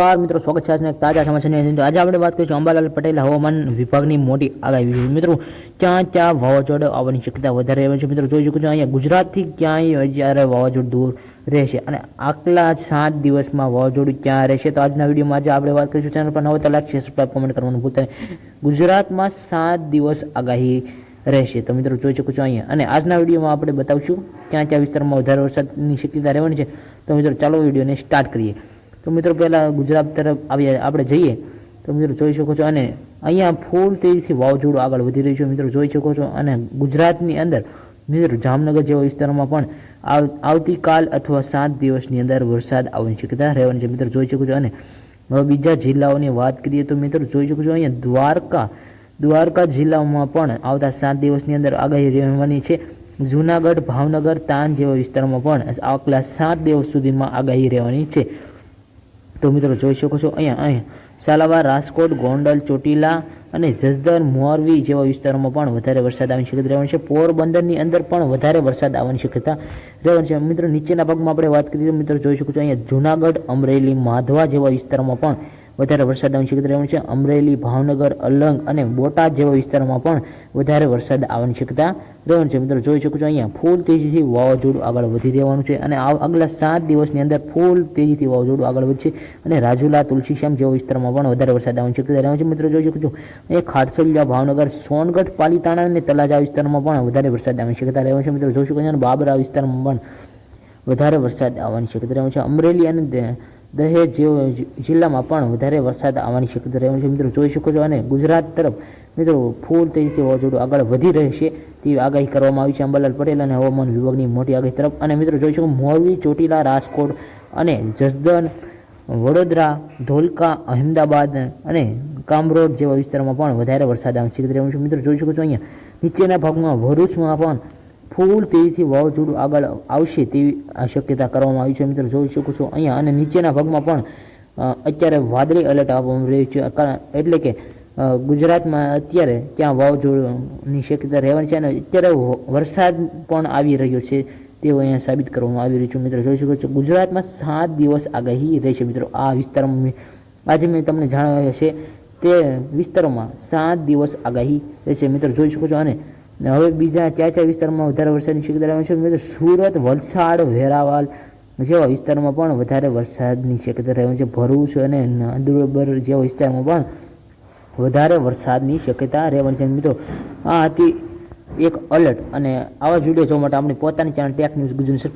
નમસ્કાર મિત્રો, સ્વાગત છે આજના એક તાજા સમાચારની. આજે આપણે વાત કરીશું અંબાલાલ પટેલ હવામાન વિભાગની મોટી આગાહી વિશે. મિત્રો, ક્યાં ક્યાં વાવાઝોડું આવવાની શક્યતા વધારે રહે છે? મિત્રો, જોઈ શકો છો અહીંયા ગુજરાતથી ક્યાંય જ્યારે વાવાઝોડું દૂર રહેશે અને આટલા સાત દિવસમાં વાવાઝોડું ક્યાં રહેશે? તો આજના વિડીયોમાં આજે આપણે વાત કરીશું ચેનલ પર. નવો તલાક છે સબસ્ક્રાઈબ કમેન્ટ કરવાનું ભૂલતા ગુજરાતમાં સાત દિવસ આગાહી રહેશે. તો મિત્રો, જોઈ શકો છો અહીંયા. અને આજના વિડીયોમાં આપણે બતાવશું ક્યાં ક્યાં વિસ્તારમાં વધારે વરસાદની શક્યતા રહેવાની છે. તો મિત્રો, ચાલો વિડીયોને સ્ટાર્ટ કરીએ. તો મિત્રો પહેલાં ગુજરાત તરફ આવીએ, આપણે જઈએ. તો મિત્રો જોઈ શકો છો અને અહીંયા ફૂલ તેજીથી વાવાઝોડું આગળ વધી રહ્યું છે. મિત્રો જોઈ શકો છો અને ગુજરાતની અંદર મિત્રો જામનગર જેવા વિસ્તારોમાં પણ આવતીકાલ અથવા સાત દિવસની અંદર વરસાદ આવવાની શક્યતા રહેવાની છે. મિત્રો જોઈ શકો છો અને હવે બીજા જિલ્લાઓની વાત કરીએ તો મિત્રો જોઈ શકો છો અહીંયા દ્વારકા દ્વારકા જિલ્લામાં પણ આવતા સાત દિવસની અંદર આગાહી રહેવાની છે. જૂનાગઢ, ભાવનગર, તાન જેવા વિસ્તારમાં પણ આગલા સાત દિવસ સુધીમાં આગાહી રહેવાની છે. તો મિત્રો જોઈ શકો છો અહીંયા અહીંયા. સાલાવા, રાજકોટ, ગોંડલ, ચોટીલા અને જસદર મોરવી જેવા વિસ્તારોમાં પણ વધારે વરસાદ આવવાની શક્યતા રહેવાની છે. પોરબંદરની અંદર પણ વધારે વરસાદ આવવાની શક્યતા રહેવાની છે. મિત્રો, નીચેના ભાગમાં આપણે વાત કરીએ મિત્રો જોઈ શકો છો અહીંયા જૂનાગઢ, અમરેલી, માધવા જેવા વિસ્તારોમાં પણ વધારે વરસાદ આવવાની શક્યતા રહેવાની છે. અમરેલી, ભાવનગર, અલંગ અને બોટાદ જેવા વિસ્તારોમાં પણ વધારે વરસાદ આવવાની શક્યતા રહેવાની છે. મિત્રો, જોઈ શકો છો અહીંયા ફૂલ તેજીથી વાવાઝોડું આગળ વધી રહેવાનું છે અને આગલા સાત દિવસની અંદર ફૂલ તેજીથી વાવાઝોડું આગળ વધશે અને રાજુલા, તુલસીશ્યામ જેવા વિસ્તારમાં પણ વધારે વરસાદ આવવાની શક્યતા રહેવાની છે. મિત્રો, જોઈ શકો છો અહીંયા ખાટસલિયા ભાવનગર, સોનગઢ, પાલીતાણા અને તલાજા વિસ્તારમાં પણ વધારે વરસાદ આવવાની શક્યતા રહેવાની છે. મિત્રો, જોઈ શકો છો અને બાબરા વિસ્તારમાં પણ વધારે વરસાદ આવવાની શક્યતા રહેવાની છે. અમરેલી અને દહેજ જિલ્લામાં પણ વધારે વરસાદ આવવાની શક્યતા રહેવાની છે. મિત્રો જોઈ શકો છો અને ગુજરાત તરફ મિત્રો ફૂલ તેજથી વાવાઝોડું આગળ વધી રહેશે તેવી આગાહી કરવામાં આવી છે. અંબાલાલ પટેલ અને હવામાન વિભાગની મોટી આગાહી તરફ. અને મિત્રો જોઈ શકો મોરબી, ચોટીલા, રાજકોટ અને જસદન વડોદરા, ધોલકા, અહેમદાબાદ અને કામરોડ જેવા વિસ્તારોમાં પણ વધારે વરસાદ આવવાની શક્યતા રહેવાની છે. મિત્રો જોઈ શકો છો અહીંયા નીચેના ભાગમાં ભરૂચમાં પણ ફૂલ તેજીથી વાવાઝોડું આગળ આવશે તેવી આ શક્યતા કરવામાં આવી છે મિત્રો. જોઈ શકો છો અહીંયા અને નીચેના ભાગમાં પણ અત્યારે વાદળી એલર્ટ આપવામાં રહ્યું છે. કારણ, એટલે કે ગુજરાતમાં અત્યારે ત્યાં વાવાઝોડુંની શક્યતા રહેવાની છે અને અત્યારે વરસાદ પણ આવી રહ્યો છે તેવું અહીંયા સાબિત કરવામાં આવી રહ્યું છે મિત્રો. જોઈ શકો છો, ગુજરાતમાં સાત દિવસ આગાહી રહેશે મિત્રો આ વિસ્તારમાં. આજે મેં તમને જણાવ્યા છે તે વિસ્તારોમાં સાત દિવસ આગાહી રહેશે મિત્રો. જોઈ શકો છો અને હવે બીજા કયા કયા વિસ્તારમાં વધારે વરસાદની શક્યતા રહેવાની છે? મિત્રો, સુરત, વલસાડ વેરાવાલ જેવા વિસ્તારમાં પણ વધારે વરસાદની શક્યતા રહેવાની છે. ભરૂચ અને નંદુરબર જેવા વિસ્તારમાં પણ વધારે વરસાદની શક્યતા રહેવાની છે. મિત્રો, આ હતી એક અલર્ટ અને આવા જ વીડિયો જોવા માટે આપણી પોતાની ચેનલ ટેક ન્યૂઝ ગુજરાત